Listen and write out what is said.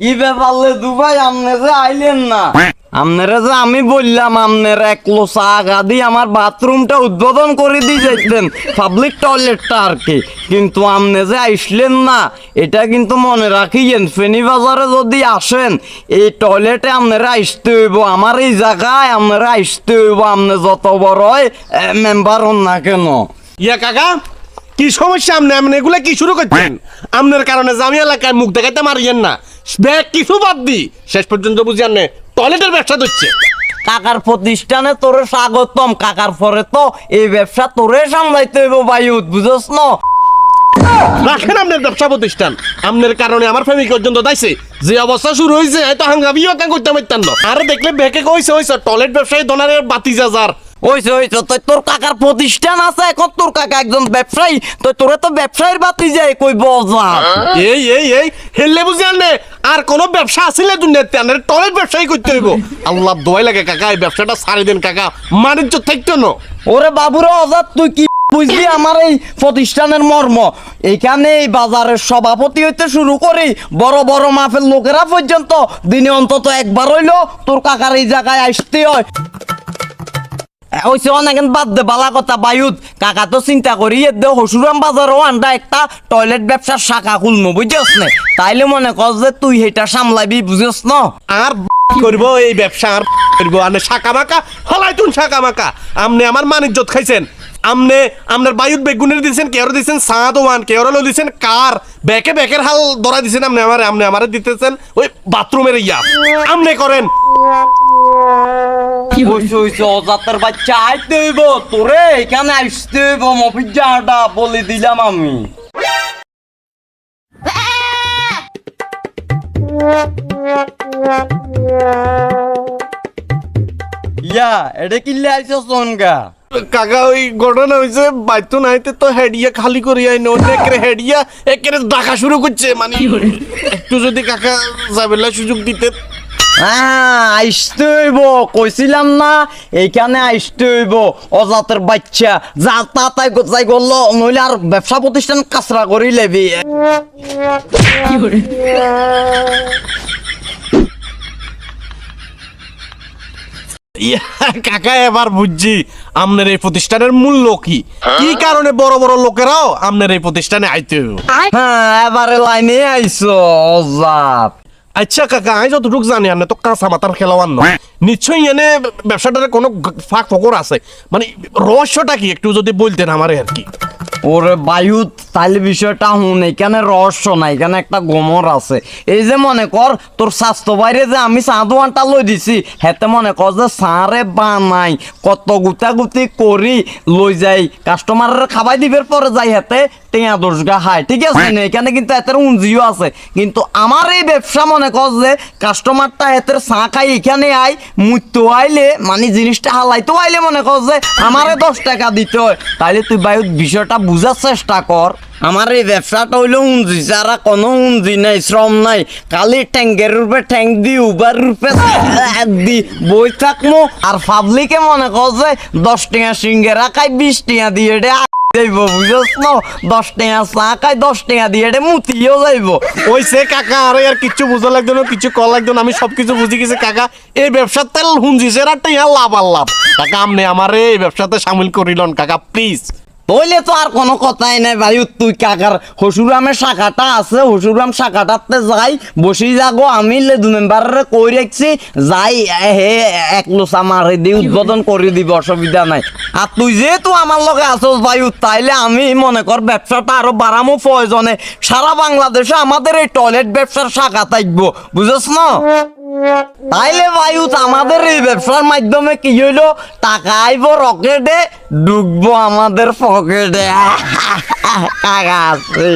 কি দুবাই আমনে যে আইলেন না? আপনারা যে আমি বললাম এক লোসা আগা দিয়ে আমার বাথরুমটা উদ্বোধন করে দিয়ে যাইতেন পাবলিক টয়লেটটা আর কি। কিন্তু আপনি যে আইসলেন না এটা কিন্তু মনে রাখিয়েন ফেনী বাজারে যদি আসেন এই টয়লেটে আপনারা আসতে হইব। আমার এই জায়গায় আপনারা আসতে হইব। আপনি যত বড় মেম্বার হন না কেন? ইয়া কাকা কি সমস্যা আপনি আপনি এগুলা কি শুরু করছেন? আপনার কারণে যে আমি এলাকায় মুখ দেখাইতে মারিয়েন না। ব্যাগ কিছু বাদ দি। শেষ পর্যন্ত বুঝি আপনি টয়লেটের ব্যবসা দিচ্ছে কাকার প্রতিষ্ঠানে তোরে স্বাগতম কাকার পরে তো এই ব্যবসা তোরে সামলাইতে হইব বায়ুত বুঝছ না? রাখেন আপনার ব্যবসা প্রতিষ্ঠান। আপনার কারণে আমার ফ্যামিলি পর্যন্ত দাইছে। যে অবস্থা শুরু হয়েছে তো হাঙ্গাবিও কেন করতে পারতাম না? আরে দেখলে বেকে কইছে হইছে টয়লেট ব্যবসায়ী দোনারের বাতি যাজার ওইছে ওইছে তো তোর কাকার প্রতিষ্ঠান আছে এখন তোর কাকা একজন ব্যবসায়ী তো তোরে তো ব্যবসায়ীর বাতি যায় কই বজা এই এই এই হেললে বুঝি আনলে আর কোন ব্যবসা আসলে টয়লেট ব্যবসায়ী করতে হইব। আল্লাহ দোয়াই লাগে, কাকা, এই ব্যবসাটা সারি দেন, কাকা। বাণিজ্য থাকতো না ওরে বাবুরে, অজাত, তুই কি বুঝলি আমার এই প্রতিষ্ঠানের মর্ম? এখানে এই বাজারের সভাপতি হইতে শুরু করি, বড় বড় মাফের লোকেরা পর্যন্ত দিনে অন্তত একবার হইল তোর কাকার এই জায়গায় আসতে হয়। কথা, বায়ুত। কাকা তো চিন্তা করি হসুরাম একটা টয়লেট শাখা না? তাইলে মনে কর যে তুই সামলাবি আর এই ব্যবসা আর হলাই আমনে আমার খাইছেন। আমনে আমনের বায়ুত বেগুনের দিছেন কেউর দিছেন সাত ওয়ান কেউর লো দিছেন, কার? বেকে বেকের হাল ধরা দিছেন আমনে আমারে আমনে আমারে দিতেছেন, ওই বাথরুমের ইয়া। আমনে করেন। অজাতের বাচ্চা আইতে হইব তোরে এখানে আসতে হইব মফিজাটা বলে দিলাম আমি। ইয়া এটা কিনলে আইছো সোনগা কাকা ওই ঘটনা হয়েছে বাইতো নাইতে তো হেডিয়া খালি একেরে হেডিয়া একেরে ডাকা শুরু করছে মানে একটু যদি কাকা যাবেলা সুযোগ দিতে আইসতে হইব কইছিলাম না এইখানে আইসতে হইব অজাতের বাচ্চা। যা তা তাই যাই করল নইলে আর ব্যবসা প্রতিষ্ঠান কাছরা করি লেবি। কাকা এবার বুঝছি আমনের এই প্রতিষ্ঠানের মূল্য কি? কি কারণে বড় বড় লোকেরাও আমনের এই প্রতিষ্ঠানে আইতে? হ্যাঁ এবারে লাইনে আইসো অজাত। আচ্ছা কাকা আই যত যতটুক জানি আপনি তো কাঁচা মাথার খেলোয়ার নয়। নিশ্চয়ই এনে ব্যবসাটার কোনো ফাঁক ফকর আছে। মানে রহস্যটা কি একটু যদি বলতেন আমার আর কি। ওর বায়ু তাইলে বিষয়টা হুন এখানে রহস্য নাই এখানে একটা গোমর আছে। এই যে মনে কর তোর স্বাস্থ্য বাইরে যে আমি চা দোয়ানটা লই দিছি হেতে মনে কর যে চারে বানাই কত গুতা গুতি করি লই যাই। কাস্টমারের খাবাই দিবের পরে যাই হেতে টেঙা দোষগা খায় ঠিক আছে না এখানে কিন্তু এতের উঞ্জিও আছে। কিন্তু আমার এই ব্যবসা মনে কর যে কাস্টমারটা এতের চা খাই এখানে আই মুত্য আইলে মানে জিনিসটা হালাইতো আইলে মনে কর যে আমারে দশ টাকা দিতে হয়। তাইলে তুই বায়ু বিষয়টা বুঝার চেষ্টা কর। আমার এই ব্যবসাটা হইল উঞ্জি যারা কোনো উঞ্জি নাই, শ্রম নাই কালি ট্যাঙ্কের রূপে ট্যাঙ্ক দি উবার রূপে দি, বই থাকমো, আর পাবলিকে মনে কর যে দশ টাকা সিঙ্গেরা খাই বিশ টাকা দিয়ে দে যাইব কাকা কিছু না, কিছু আমি সবকিছু বুঝি গেছি, কাকা। এই ব্যবসার তেল লাভ আর লাভ। কাকা আমারে এই ব্যবসাতে সামিল করিলন, কাকা প্লিজ তইলে তো আর কোনো কথাই নাই ভাই তুই কাকার হসুরামের শাখাটা আছে হসুরাম শাখাটাতে যাই বসি যাগো, আমি লেদু মেম্বারে কই রাখছি, যাই হে, এক লোসা মারে দি উদ্বোধন করে দিব, অসুবিধা নাই। আর তুই যেহেতু আমার লগে আছোস ভাই তাইলে আমি মনে কর ব্যবসাটা আরও বাড়ামো প্রয়োজনে। সারা বাংলাদেশে আমাদের এই টয়লেট ব্যবসার শাখা থাকব বুঝছ না? তাইলে বায়ুত আমাদের এই ব্যবসার মাধ্যমে কি হইল? টাকা আইব রকেটে ঢুকবো আমাদের পকেটে। টাকা আছে।